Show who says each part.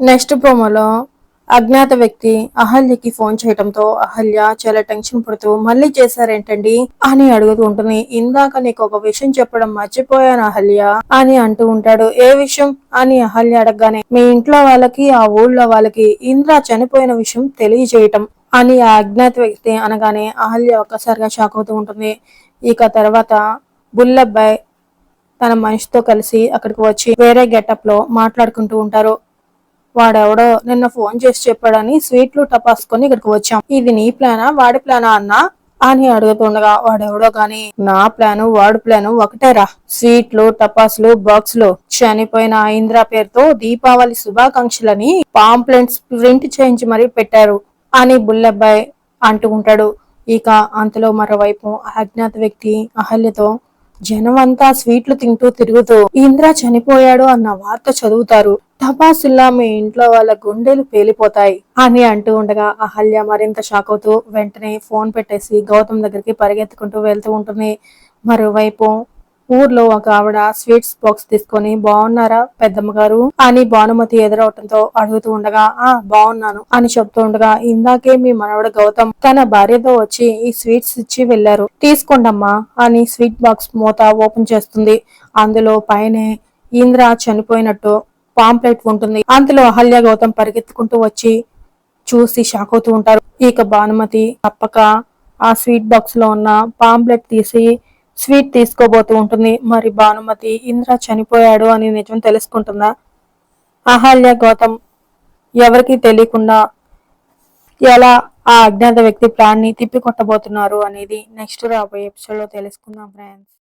Speaker 1: Next ప్రోమోలో అజ్ఞాత వ్యక్తి అహల్యకి ఫోన్ చేయడంతో అహల్య చాలా టెన్షన్ పడుతూ మళ్ళీ చేశారేంటండి అని అడుగుతూ ఉంటుంది. ఇందాక నీకు ఒక విషయం చెప్పడం మర్చిపోయాను అహల్య అని అంటూ ఉంటాడు. ఏ విషయం? అని అహల్య అడగగానే మీ ఇంట్లో వాళ్ళకి ఆ ఊళ్ళో వాళ్ళకి ఇంద్ర చనిపోయిన విషయం తెలియజేయటం అని ఆ అజ్ఞాత వ్యక్తి అనగానే అహల్య ఒక్కసారిగా షాక్ అవుతూ ఉంటుంది. ఇక తర్వాత బుల్లబ్బాయ్ తన మనిషితో కలిసి అక్కడికి వచ్చి వేరే గెటప్లో మాట్లాడుకుంటూ ఉంటారు. వాడెవడో నిన్న ఫోన్ చేసి చెప్పాడని స్వీట్లు టపాసుకొని ఇక్కడికి వచ్చాం. ఇది నీ ప్లానా? వాడి ప్లానా అన్నా? అని అడుగుతుండగా వాడెవడో గాని నా ప్లాను వాడి ప్లాను ఒకటేరా. స్వీట్లు టపాసులు బాక్సులు చనిపోయిన ఇంద్ర పేరుతో దీపావళి శుభాకాంక్షలని పాంప్లెంట్స్ ప్రింట్ చేయించి మరీ పెట్టారు అని బుల్లబ్బాయ్ అంటూ ఉంటాడు. ఇక అంతలో మరోవైపు అజ్ఞాత వ్యక్తి అహల్యతో జనం అంతా స్వీట్లు తింటూ తిరుగుతూ ఇంద్ర చనిపోయాడు అన్న వార్త చదువుతారు. తపాసుల్లా మీ ఇంట్లో వాళ్ళ గుండెలు పేలిపోతాయి అని అంటూ ఉండగా అహల్య మరింత షాక్ అవుతూ వెంటనే ఫోన్ పెట్టేసి గౌతమ్ దగ్గరికి పరిగెత్తుకుంటూ వెళ్తూ ఉంటుంది. మరోవైపు ఊర్లో ఒక ఆవిడ స్వీట్స్ బాక్స్ తీసుకొని బాగున్నారా పెద్దమ్మ గారు? అని భానుమతి ఎదురవటంతో అడుగుతూ ఉండగా ఆ బాగున్నాను అని చెప్తూ ఉండగా ఇందాకే మీ మనవడు గౌతమ్ తన భార్యతో వచ్చి ఈ స్వీట్స్ ఇచ్చి వెళ్ళారు తీసుకోండమ్మా అని స్వీట్ బాక్స్ మూత ఓపెన్ చేస్తుంది. అందులో పైనే ఇంద్ర చనిపోయినట్టు పాంప్లెట్ ఉంటుంది. అందులో అహల్య గౌతమ్ పరిగెత్తుకుంటూ వచ్చి చూసి షాక్ అవుతూ ఉంటారు. ఇక భానుమతి తప్పక ఆ స్వీట్ బాక్స్లో ఉన్న పాంప్లెట్ తీసి స్వీట్ తీసుకోబోతూ ఉంటుంది. మరి భానుమతి ఇంద్ర చనిపోయాడు అని నిజం తెలుసుకుంటుందా? అహల్య గౌతమ్ ఎవరికి తెలియకుండా ఎలా ఆ అజ్ఞాత వ్యక్తి ప్లాన్ని తిప్పికొట్టబోతున్నారు అనేది నెక్స్ట్ రాబోయే ఎపిసోడ్లో తెలుసుకుందాం ఫ్రెండ్స్